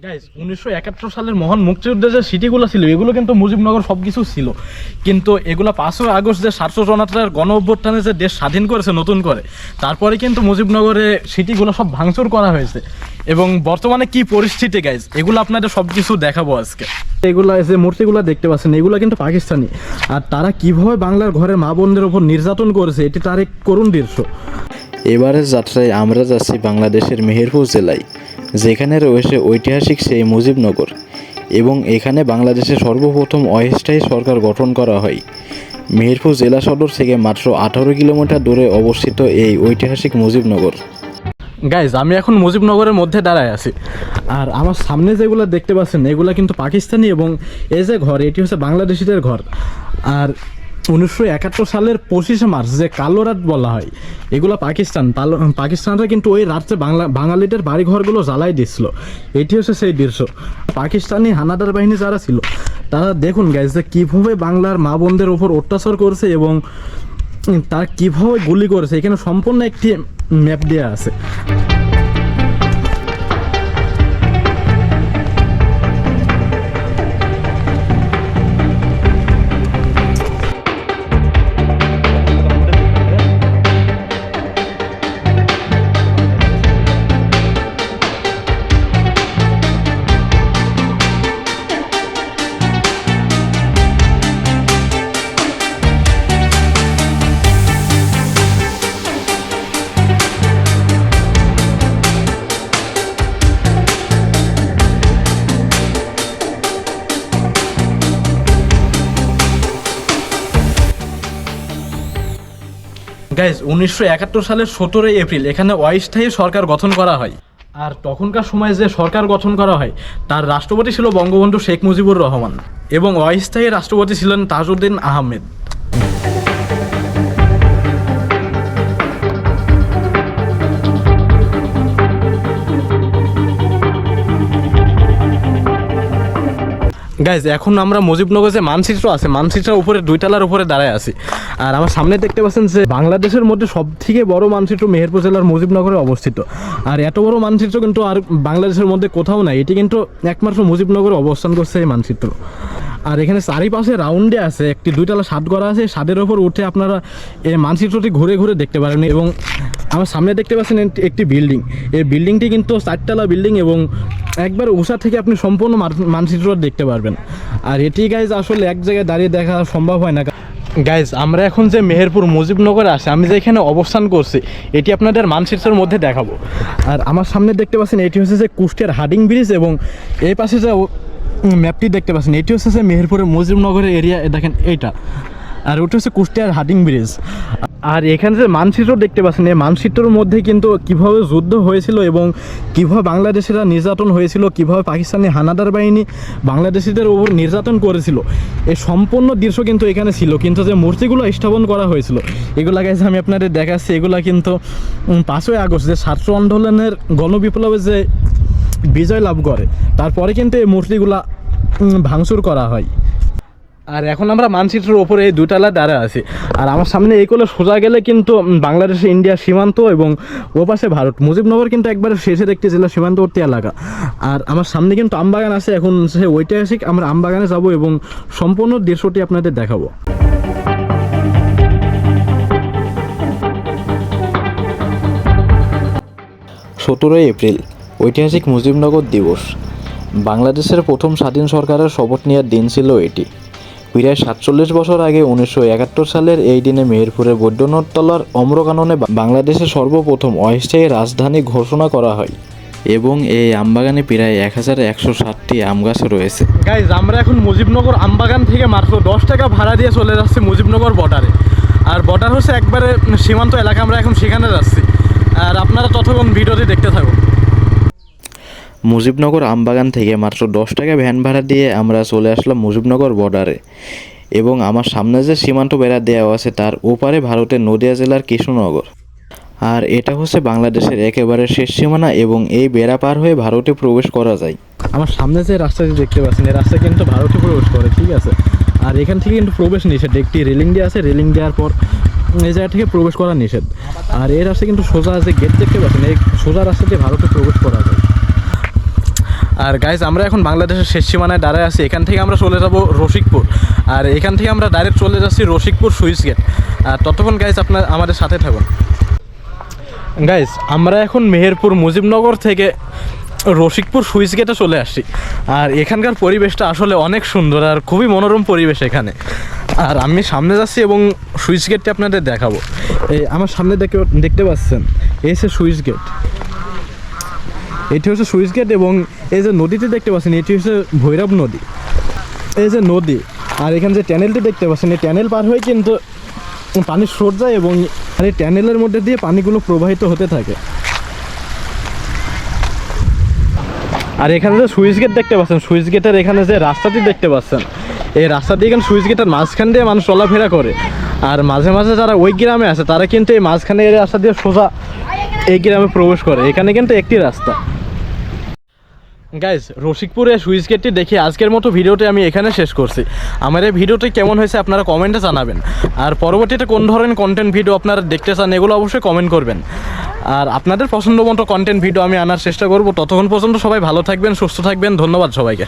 Guys উনিশশো একাত্তর সালের মহান মুক্তিযুদ্ধে যে সিটিগুলো ছিল, এগুলো কিন্তু মুজিবনগর সব কিছু ছিল। কিন্তু এগুলো পাঁচই আগস্ট যে সাতশো জনতার গণ অভ্যুত্থানে যে দেশ স্বাধীন করেছে, নতুন করে, তারপরে কিন্তু মুজিবনগরে সিটিগুলো সব ভাঙচুর করা হয়েছে। এবং বর্তমানে কি পরিস্থিতি গাইজ এগুলো আপনাদের সব কিছু দেখাবো আজকে। এগুলো যে মূর্তিগুলো দেখতে পাচ্ছেন, এগুলো কিন্তু পাকিস্তানি। আর তারা কীভাবে বাংলার ঘরের মা বোনদের ওপর নির্যাতন করেছে, এটি তার এক করুণ দৃশ্য। এবারের যাত্রায় আমরা যাচ্ছি বাংলাদেশের মেহেরপুর জেলায়, যেখানে রয়েছে ঐতিহাসিক সেই মুজিবনগর এবং এখানে বাংলাদেশের সর্বপ্রথম অস্থায়ী সরকার গঠন করা হয়। মেহেরপুর জেলা সদর থেকে মাত্র আঠারো কিলোমিটার দূরে অবস্থিত এই ঐতিহাসিক মুজিবনগর। গাইজ আমি এখন মুজিবনগরের মধ্যে দাঁড়ায় আছি। আর আমার সামনে যেগুলো দেখতে পাচ্ছেন, এগুলো কিন্তু পাকিস্তানি এবং এই যে ঘর, এটি হচ্ছে বাংলাদেশিদের ঘর। আর উনিশশো একাত্তর সালের পঁচিশে মার্চ যে কালো রাত বলা হয়, এগুলো পাকিস্তান পাকিস্তানরা কিন্তু ওই রাত্রে বাংলা, বাঙালিদের বাড়ি ঘরগুলো জ্বালাই দিচ্ছিল এটি হচ্ছে সেই দৃশ্য। পাকিস্তানি হানাদার বাহিনী যারা ছিল, তারা দেখুন গাইজ যে কীভাবে বাংলার মা বোনদের ওপর অত্যাচার করছে এবং তারা কীভাবে গুলি করেছে। এখানে সম্পূর্ণ একটি ম্যাপ দেওয়া আছে। গাইজ উনিশশো একাত্তর সালের সতেরোই এপ্রিল, এখানে অস্থায়ী সরকার গঠন করা হয়। আর তখনকার সময় যে সরকার গঠন করা হয়, তার রাষ্ট্রপতি ছিল বঙ্গবন্ধু শেখ মুজিবুর রহমান এবং অস্থায়ী রাষ্ট্রপতি ছিলেন তাজউদ্দিন আহমেদ। গাইজ এখন আমরা মুজিবনগর যে মানচিত্র আছে, মানচিত্রের উপরে দুইতলার উপরে দাঁড়ায় আছি। আর আমার সামনে দেখতে পাচ্ছেন যে বাংলাদেশের মধ্যে সব থেকে বড় মানচিত্র মেহেরপুর জেলার মুজিবনগরে অবস্থিত। আর এত বড় মানচিত্র কিন্তু আর বাংলাদেশের মধ্যে কোথাও নাই। এটি কিন্তু একমাত্র মুজিবনগরে অবস্থান করছে এই মানচিত্র। আর এখানে চারিপাশে রাউন্ডে আছে, একটি দুইতলা ছাদ করা আছে। ছাদের ওপর উঠে আপনারা এই মানচিত্রটি ঘুরে ঘুরে দেখতে পারেন। এবং আমার সামনে দেখতে পাচ্ছেন একটি- বিল্ডিং। এই বিল্ডিংটি কিন্তু চারতলা বিল্ডিং এবং একবার উষা থেকে আপনি সম্পূর্ণ মান- মানচিত্র দেখতে পারবেন। আর এটি গাইজ আসলে এক জায়গায় দাঁড়িয়ে দেখা সম্ভব হয় না। গাইজ আমরা এখন যে মেহেরপুর মুজিবনগরে আসি আমি যে এখানে অবস্থান করছি এটি আপনাদের মানচিত্রের মধ্যে দেখাবো। আর আমার সামনে দেখতে পাচ্ছেন এটি হচ্ছে যে কুষ্টিয়ার হাডিং ব্রিজ এবং এই পাশে যে ম্যাপটি দেখতে পাচ্ছেন এটি হচ্ছে যে মেহেরপুরের মুজিবনগরের এরিয়া দেখেন এইটা। আর ওটা হচ্ছে কুষ্টিয়ার হাডিং ব্রিজ। আর এখানে যে মানচিত্র দেখতে পাচ্ছেন, এই মানচিত্রের মধ্যে কিন্তু কীভাবে যুদ্ধ হয়েছিল এবং কীভাবে বাংলাদেশিরা নির্যাতন হয়েছিল, কীভাবে পাকিস্তানি হানাদার বাহিনী বাংলাদেশিদের ওপর নির্যাতন করেছিল, এই সম্পূর্ণ দৃশ্য কিন্তু এখানে ছিল। কিন্তু যে মূর্তিগুলো স্থাপন করা হয়েছিল, এগুলা গাইছে আমি আপনাদের দেখাচ্ছি। এগুলা কিন্তু পাঁচই আগস্ট যে ছাত্র আন্দোলনের গণবিপ্লবে যে বিজয় লাভ করে, তারপরে কিন্তু এই মূর্তিগুলা ভাঙচুর করা হয়। আর এখন আমরা মানচিত্রের ওপরে এই দুতলা দাঁড়া আছি। আর আমার সামনে এই কোলে সোজা গেলে কিন্তু বাংলাদেশ, ইন্ডিয়া সীমান্ত এবং ও পাশে ভারত। মুজিবনগর কিন্তু একবারে শেষের একটি জেলা, সীমান্তবর্তী এলাকা। আর আমার সামনে কিন্তু আমবাগান আছে, এখন সে ঐতিহাসিক, আমরা আমবাগানে যাব এবং সম্পূর্ণ দৃশ্যটি আপনাদের দেখাবো। সতেরোই এপ্রিল, ঐতিহাসিক মুজিবনগর দিবস। বাংলাদেশের প্রথম স্বাধীন সরকারের শপথ নেওয়ার দিন ছিল এটি। প্রায় সাতচল্লিশ বছর আগে উনিশশো একাত্তর সালের এই দিনে মেহেরপুরের বৈদ্যনাথতলার অম্রকাননে বাংলাদেশের সর্বপ্রথম অস্থায়ী রাজধানী ঘোষণা করা হয় এবং এই আমবাগানে প্রায় এক হাজার একশো ষাটটি আম গাছ রয়েছে। গাইজ আমরা এখন মুজিবনগর আমবাগান থেকে মাত্র দশ টাকা ভাড়া দিয়ে চলে যাচ্ছি মুজিবনগর বর্ডারে আর বর্ডার হচ্ছে একবারে সীমান্ত এলাকা, আমরা এখন সেখানে যাচ্ছি। আর আপনারা ততক্ষণ ভিডিওটি দেখতে থাকুন। মুজিবনগর আমবাগান থেকে মাত্র দশ টাকা ভ্যান ভাড়া দিয়ে আমরা চলে আসলাম মুজিবনগর বর্ডারে। এবং আমার সামনে যে সীমান্ত বেড়া দেওয়া আছে তার ওপারে ভারতের নদিয়া জেলার কৃষ্ণনগর। আর এটা হচ্ছে বাংলাদেশের একেবারে শেষ সীমানা এবং এই বেড়া পার হয়ে ভারতে প্রবেশ করা যায়। আমার সামনে যে রাস্তাটি দেখতে পাচ্ছেন, এই রাস্তা কিন্তু ভারতে প্রবেশ করে, ঠিক আছে? আর এখান থেকে কিন্তু প্রবেশ নিষেধ, একটি রেলিং দেওয়া আছে, রেলিং দেওয়ার পর এই জায়গা থেকে প্রবেশ করা নিষেধ। আর এই রাস্তা কিন্তু সোজা যে গেট দেখতে পাচ্ছেন, এই সোজা রাস্তাতে ভারতে প্রবেশ করা যায়। আর গাইজ আমরা এখন বাংলাদেশের শেষ সীমানায় দাঁড়ায় আছি। এখান থেকে আমরা চলে যাব রসিকপুর। আর এখান থেকে আমরা ডাইরেক্ট চলে যাচ্ছি রসিকপুর সুইচ গেট আর ততক্ষণ গাইজ আপনার আমাদের সাথে থাকুন। গাইজ আমরা এখন মেহেরপুর মুজিবনগর থেকে রসিকপুর সুইচ গেটে চলে আসছি। আর এখানকার পরিবেশটা আসলে অনেক সুন্দর আর খুবই মনোরম পরিবেশ এখানে। আর আমি সামনে যাচ্ছি এবং সুইচ গেটটি আপনাদের দেখাবো। এই আমার সামনে দেখে দেখতে পাচ্ছেন, এই সে সুইচ গেট এটি হচ্ছে সুইচ গেট এবং এই যে নদীটি দেখতে পাচ্ছেন, এটি হচ্ছে ভৈরব নদী। এই যে নদী, আর এখানে যে ট্যানেলটি দেখতে পাচ্ছেন, এই ট্যানেল পার হয়ে কিন্তু পানির স্রোত যায় এবং আর এই ট্যানেলের মধ্যে দিয়ে পানিগুলো প্রবাহিত হতে থাকে। আর এখানে যে সুইচ গেট দেখতে পাচ্ছেন, সুইচ গেটের এখানে যে রাস্তাটি দেখতে পাচ্ছেন, এই রাস্তা দিয়ে এখানে সুইচ গেটের মাঝখান দিয়ে মানুষ চলাফেরা করে। আর মাঝে মাঝে যারা ওই গ্রামে আছে, তারা কিন্তু এই মাঝখানে এই রাস্তা দিয়ে সোজা এই গ্রামে প্রবেশ করে। এখানে কিন্তু একটি রাস্তা। গাইজ রসিকপুরে সুইচ গেটটি দেখে আজকের মতো ভিডিওটি আমি এখানে শেষ করছি। আমার এই ভিডিওটি কেমন হয়েছে আপনারা কমেন্টে জানাবেন। আর পরবর্তীতে কোন ধরনের কন্টেন্ট ভিডিও আপনারা দেখতে চান, এগুলো অবশ্যই কমেন্ট করবেন। আর আপনাদের পছন্দ মতো কন্টেন্ট ভিডিও আমি আনার চেষ্টা করব। ততক্ষণ পর্যন্ত সবাই ভালো থাকবেন, সুস্থ থাকবেন। ধন্যবাদ সবাইকে।